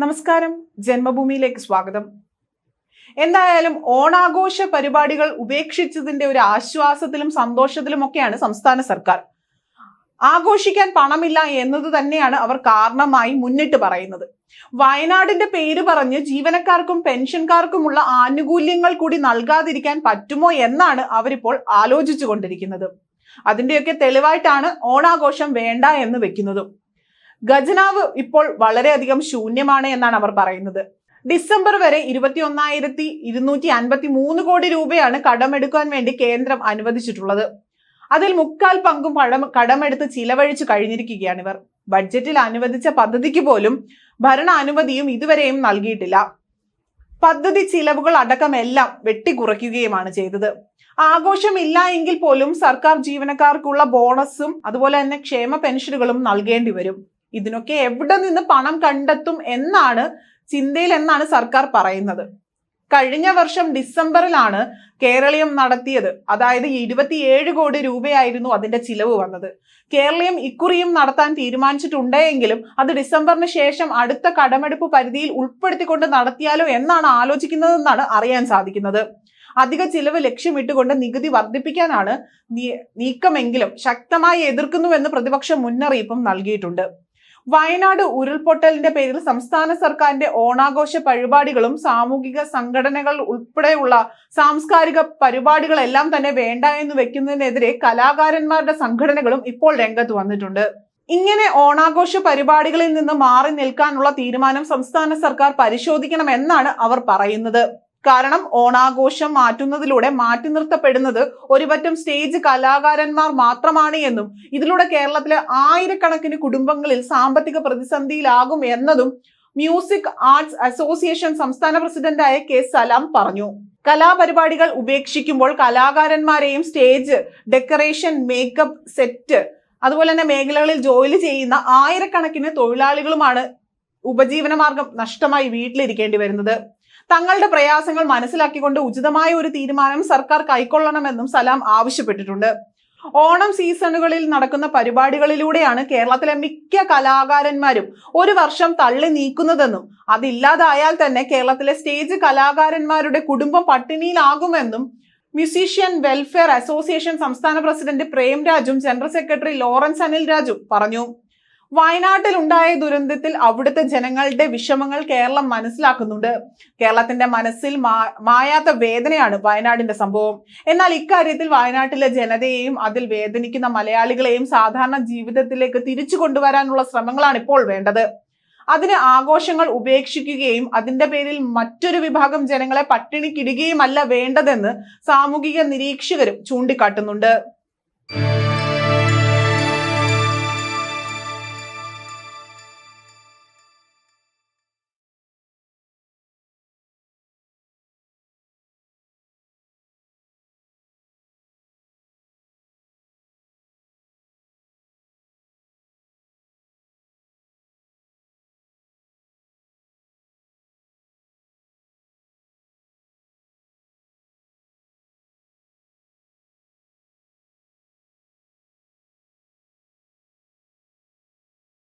നമസ്കാരം. ജന്മഭൂമിയിലേക്ക് സ്വാഗതം. എന്തായാലും ഓണാഘോഷ പരിപാടികൾ ഉപേക്ഷിച്ചതിന്റെ ഒരു ആശ്വാസത്തിലും സന്തോഷത്തിലും ഒക്കെയാണ് സംസ്ഥാന സർക്കാർ. ആഘോഷിക്കാൻ പണമില്ല എന്നത് തന്നെയാണ് അവർ കാരണമായി മുന്നിട്ട് പറയുന്നത്. വയനാടിന്റെ പേര് പറഞ്ഞ് ജീവനക്കാർക്കും പെൻഷൻകാർക്കുമുള്ള ആനുകൂല്യങ്ങൾ കൂടി നൽകാതിരിക്കാൻ പറ്റുമോ എന്നാണ് അവരിപ്പോൾ ആലോചിച്ചു കൊണ്ടിരിക്കുന്നത് അതിന്റെയൊക്കെ തെളിവായിട്ടാണ് ഓണാഘോഷം വേണ്ട എന്ന് വെക്കുന്നതും. ഖജനാവ് ഇപ്പോൾ വളരെയധികം ശൂന്യമാണ് എന്നാണ് അവർ പറയുന്നത്. ഡിസംബർ വരെ ഇരുപത്തി ഒന്നായിരത്തി ഇരുന്നൂറ്റി അൻപത്തി മൂന്ന് കോടി രൂപയാണ് കടമെടുക്കാൻ വേണ്ടി കേന്ദ്രം അനുവദിച്ചിട്ടുള്ളത്. അതിൽ മുക്കാൽ പങ്കും പഴം കടമെടുത്ത് ചിലവഴിച്ചു കഴിഞ്ഞിരിക്കുകയാണ് ഇവർ. ബഡ്ജറ്റിൽ അനുവദിച്ച പദ്ധതിക്ക് പോലും ഭരണ അനുമതിയും ഇതുവരെയും നൽകിയിട്ടില്ല. പദ്ധതി ചിലവുകൾ അടക്കമെല്ലാം വെട്ടിക്കുറയ്ക്കുകയുമാണ് ചെയ്തത്. ആഘോഷമില്ല എങ്കിൽ പോലും സർക്കാർ ജീവനക്കാർക്കുള്ള ബോണസും അതുപോലെ തന്നെ ക്ഷേമ പെൻഷനുകളും നൽകേണ്ടി വരും. ഇതിനൊക്കെ എവിടെ നിന്ന് പണം കണ്ടെത്തും എന്നാണ് ചിന്തയിൽ എന്നാണ് സർക്കാർ പറയുന്നത്. കഴിഞ്ഞ വർഷം ഡിസംബറിലാണ് കേരളീയം നടത്തിയത്. അതായത് ഇരുപത്തിയേഴ് കോടി രൂപയായിരുന്നു അതിന്റെ ചിലവ് വന്നത്. കേരളീയം ഇക്കുറിയും നടത്താൻ തീരുമാനിച്ചിട്ടുണ്ടെങ്കിലും അത് ഡിസംബറിന് ശേഷം അടുത്ത കടമെടുപ്പ് പരിധിയിൽ ഉൾപ്പെടുത്തിക്കൊണ്ട് നടത്തിയാലോ എന്നാണ് ആലോചിക്കുന്നതെന്നാണ് അറിയാൻ സാധിക്കുന്നത്. അധിക ചിലവ് ലക്ഷ്യമിട്ടുകൊണ്ട് നികുതി വർദ്ധിപ്പിക്കാനാണ് നീക്കമെങ്കിലും ശക്തമായി എതിർക്കുന്നുവെന്ന് പ്രതിപക്ഷം മുന്നറിയിപ്പും നൽകിയിട്ടുണ്ട്. വയനാട് ഉരുൾപൊട്ടലിന്റെ പേരിൽ സംസ്ഥാന സർക്കാരിന്റെ ഓണാഘോഷ പരിപാടികളും സാമൂഹിക സംഘടനകൾ ഉൾപ്പെടെയുള്ള സാംസ്കാരിക പരിപാടികളെല്ലാം തന്നെ വേണ്ട എന്ന് വെക്കുന്നതിനെതിരെ കലാകാരന്മാരുടെ സംഘടനകളും ഇപ്പോൾ രംഗത്ത് വന്നിട്ടുണ്ട്. ഇങ്ങനെ ഓണാഘോഷ പരിപാടികളിൽ നിന്ന് മാറി നിൽക്കാനുള്ള തീരുമാനം സംസ്ഥാന സർക്കാർ പരിശോധിക്കണമെന്നാണ് അവർ പറയുന്നത്. കാരണം ഓണാഘോഷം മാറ്റുന്നതിലൂടെ മാറ്റി നിർത്തപ്പെടുന്നത് ഒരുപറ്റം സ്റ്റേജ് കലാകാരന്മാർ മാത്രമാണ് എന്നും ഇതിലൂടെ കേരളത്തിലെ ആയിരക്കണക്കിന് കുടുംബങ്ങളിൽ സാമ്പത്തിക പ്രതിസന്ധിയിലാകും എന്നതും മ്യൂസിക് ആർട്സ് അസോസിയേഷൻ സംസ്ഥാന പ്രസിഡന്റായ കെ സലാം പറഞ്ഞു. കലാപരിപാടികൾ ഉപേക്ഷിക്കുമ്പോൾ കലാകാരന്മാരെയും സ്റ്റേജ് ഡെക്കറേഷൻ മേക്കപ്പ് സെറ്റ് അതുപോലെ തന്നെ മേഖലകളിൽ ജോലി ചെയ്യുന്ന ആയിരക്കണക്കിന് തൊഴിലാളികളുമാണ് ഉപജീവനമാർഗം നഷ്ടമായി വീട്ടിലിരിക്കേണ്ടി വരുന്നത്. തങ്ങളുടെ പ്രയാസങ്ങൾ മനസ്സിലാക്കിക്കൊണ്ട് ഉചിതമായ ഒരു തീരുമാനം സർക്കാർ കൈക്കൊള്ളണമെന്നും സലാം ആവശ്യപ്പെട്ടിട്ടുണ്ട്. ഓണം സീസണുകളിൽ നടക്കുന്ന പരിപാടികളിലൂടെയാണ് കേരളത്തിലെ മിക്ക കലാകാരന്മാരും ഒരു വർഷം തള്ളി നീക്കുന്നതെന്നും അതില്ലാതായാൽ തന്നെ കേരളത്തിലെ സ്റ്റേജ് കലാകാരന്മാരുടെ കുടുംബം പട്ടിണിയിലാകുമെന്നും മ്യൂസീഷ്യൻ വെൽഫെയർ അസോസിയേഷൻ സംസ്ഥാന president പ്രേംരാജും general secretary Lawrence Anil Raju പറഞ്ഞു. വയനാട്ടിൽ ഉണ്ടായ ദുരന്തത്തിൽ അവിടുത്തെ ജനങ്ങളുടെ വിഷമങ്ങൾ കേരളം മനസ്സിലാക്കുന്നുണ്ട്. കേരളത്തിന്റെ മനസ്സിൽ മായാത്ത വേദനയാണ് വയനാടിന്റെ സംഭവം. എന്നാൽ ഇക്കാര്യത്തിൽ വയനാട്ടിലെ ജനതയെയും അതിൽ വേദനിക്കുന്ന മലയാളികളെയും സാധാരണ ജീവിതത്തിലേക്ക് തിരിച്ചു കൊണ്ടുവരാനുള്ള ശ്രമങ്ങളാണ് ഇപ്പോൾ വേണ്ടത്. അതിന് ആഘോഷങ്ങൾ ഉപേക്ഷിക്കുകയും അതിന്റെ പേരിൽ മറ്റൊരു വിഭാഗം ജനങ്ങളെ പട്ടിണിക്കിടുകയുമല്ല വേണ്ടതെന്ന് സാമൂഹിക നിരീക്ഷകരും ചൂണ്ടിക്കാട്ടുന്നുണ്ട്.